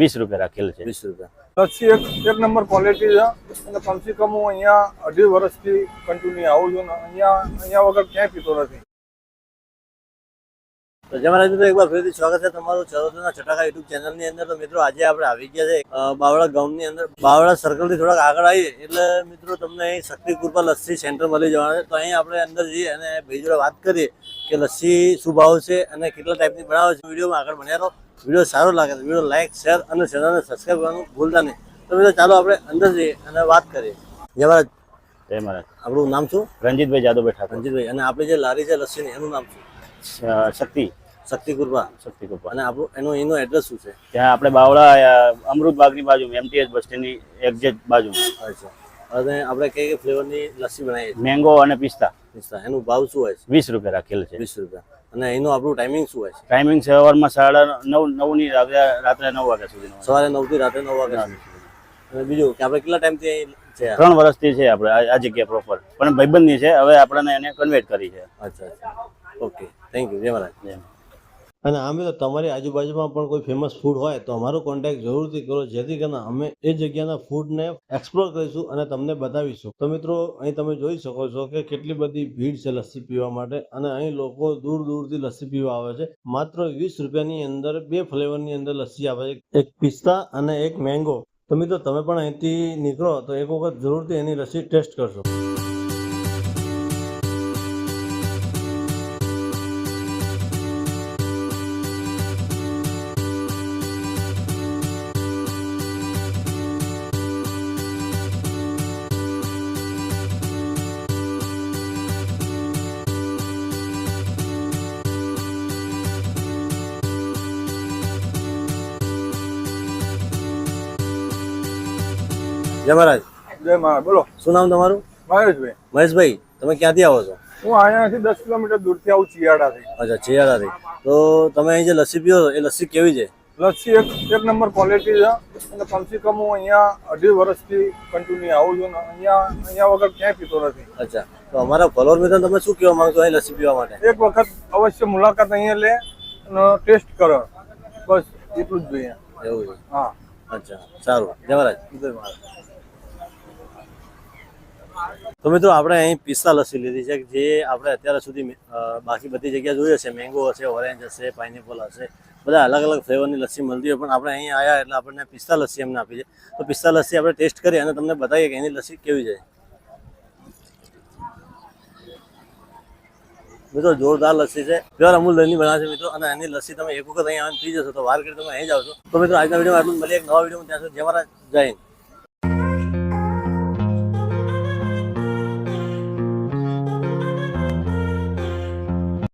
વીસ રૂપિયા રાખેલ છે. વીસ રૂપિયા. લસ્સી એક એક નંબર ક્વોલિટી છે. અને કમસે કમ હું અહીંયા અઢી વર્ષથી કન્ટિન્યુ આવું છું ને અહીંયા અહીંયા વગર ક્યાંય પીતો નથી. તો જમા મિત્રો એકવાર ફરીથી સ્વાગત છે તમારું ચરોતરના છટાકા યુટ્યુબ ચેનલની અંદર. તો મિત્રો આજે આપણે આવી ગયા છે બાવળા ગામની અંદર. બાવળા સર્કલથી થોડાક આગળ આવીએ. એટલે મિત્રો તમને અહીં શક્તિ કૃપા લસ્સી સેન્ટર મળી જવાના છે. તો અહીં આપણે અંદર જઈએ અને ભાઈ જોડે વાત કરીએ કે લસ્સી શું ભાવ છે અને કેટલા ટાઈપની બનાવે છે. વિડીયોમાં આગળ બન્યા રહો. વીડિયો સારો લાગે તો વીડિયો લાઇક શેર અને ચેનલને સબસ્ક્રાઈબ કરવાનું ભૂલતા નહીં. તો મિત્રો ચાલો આપણે અંદર જઈએ અને વાત કરીએ. જમરાજ જય મહારાજ. આપણું નામ શું? રંજીતભાઈ જાદવભાઈ ઠાકોર. રંજીતભાઈ. અને આપણી જે લારી છે લસ્સીની એનું નામ શું? શક્તિ. શક્તિ કૃપા શક્તિ કૃપા અને આપણું એનું એનું એડ્રેસ શું છે? ત્યાં આપણે બાવળા અમૃત બાગની બાજુ એમટીએચ બસ સ્ટેન્ડની એક્ઝેક્ટ બાજુ અચ્છા અને આપણે કઈ કઈ ફ્લેવરની લસ્સી બનાવીએ મેંગો અને પિસ્તા. પિસ્તા. એનું ભાવ શું હોય છે? વીસ રૂપિયા રાખેલ છે. વીસ રૂપિયા. અને એનું આપણું ટાઈમિંગ શું હોય છે? ટાઈમિંગ સવારમાં સાડા નવ નવની રાત્રે રાત્રે નવ વાગ્યા સુધી સવારે નવથી રાત્રે નવ વાગ્યા સુધી. અને બીજું કે આપણે કેટલા ટાઈમથી ત્રણ વર્ષથી છે આપણે આ જગ્યા પ્રોપર પણ ભાઈબંધની છે હવે આપણને એને કન્વર્ટ કરી છે. અચ્છા અચ્છા. ઓકે થેન્ક યુ જય મહારાજ. એમ. અને અમે તો તમારી આજુબાજુમાં પણ કોઈ ફેમસ ફૂડ હોય તો અમારો કોન્ટેક્ટ જરૂરથી કરો. જેથી કરીને અમે એ જગ્યાના ફૂડને એક્સપ્લોર કરીશું અને તમને બતાવીશું. તો મિત્રો, અહીં તમે જોઈ શકો છો કે કેટલી બધી ભીડ છે લસ્સી પીવા માટે અને અહીં લોકો દૂર દૂરથી લસ્સી પીવા આવે છે. માત્ર વીસ રૂપિયાની અંદર બે ફ્લેવરની અંદર લસ્સી આવે છે. એક પિસ્તા અને એક મેંગો તો મિત્રો, તમે પણ અહીંથી નીકળો તો એક વખત જરૂરથી એની લસ્સી ટેસ્ટ કરશો જય મહારાજ. જય મહારાજ બોલો. શું નામ તમારું? મહેશભાઈ. મહેશભાઈ તમે ક્યાંથી આવો છો? હું અહીંયાથી દસ કિલોમીટર દૂરથી આવું ચિયાડાથી અચ્છા ચિયાડાથી તો તમે અહીં જે લસ્સી પીઓ એ લસ્સી કેવી છે? લસ્સી એક એક નંબર ક્વોલિટી છે. અને કમસે કમ હું અહીંયા અઢી વર્ષથી કન્ટિન્યુ આવું છું અહીંયા અહીંયા વગર ક્યાંય પીતો નથી. અચ્છા તો અમારા ફોલોઅર મિત્રો તમે શું કહેવા માંગશો અહીં લસ્સી પીવા માટે? એક વખત અવશ્ય મુલાકાત અહીંયા લે અને ટેસ્ટ કરો. બસ એટલું જ જોઈએ. એવું છે. હા. અચ્છા સારું. જય મહારાજ. જય મહારાજ. તો મિત્રો, આપણે અહીં પિસ્તા લસ્સી લીધી છે, જે આપણે અત્યાર સુધી બાકી બધી જગ્યા જોઈએ છે મેંગો હશે ઓરેન્જ હશે પાઇનેપલ હશે. બધા અલગ અલગ ફ્લેવરની લસ્સી મળતી હોય, પણ આપણે અહીં આવ્યા એટલે આપણને પિસ્તા લસ્સી એમને આપી છે. તો પિસ્તા લસ્સી આપણે ટેસ્ટ કરીએ અને તમને બતાવીએ કે એની લસ્સી કેવી છે. મિત્રો, જોરદાર લસ્સી છે. પ્યોર અમૂલ દહીંની બનાવે છે મિત્રો, અને એની લસ્સી તમે એક વખત અહીં આવીને પી જશો, તો વાર કરી તમે અહીં જાવ છો તો મિત્રો, આજના વિડીયોમાં આટલું જ. મળીએ એક નવા વિડીયોમાં. ત્યાં સુધી જય મહારાજ જય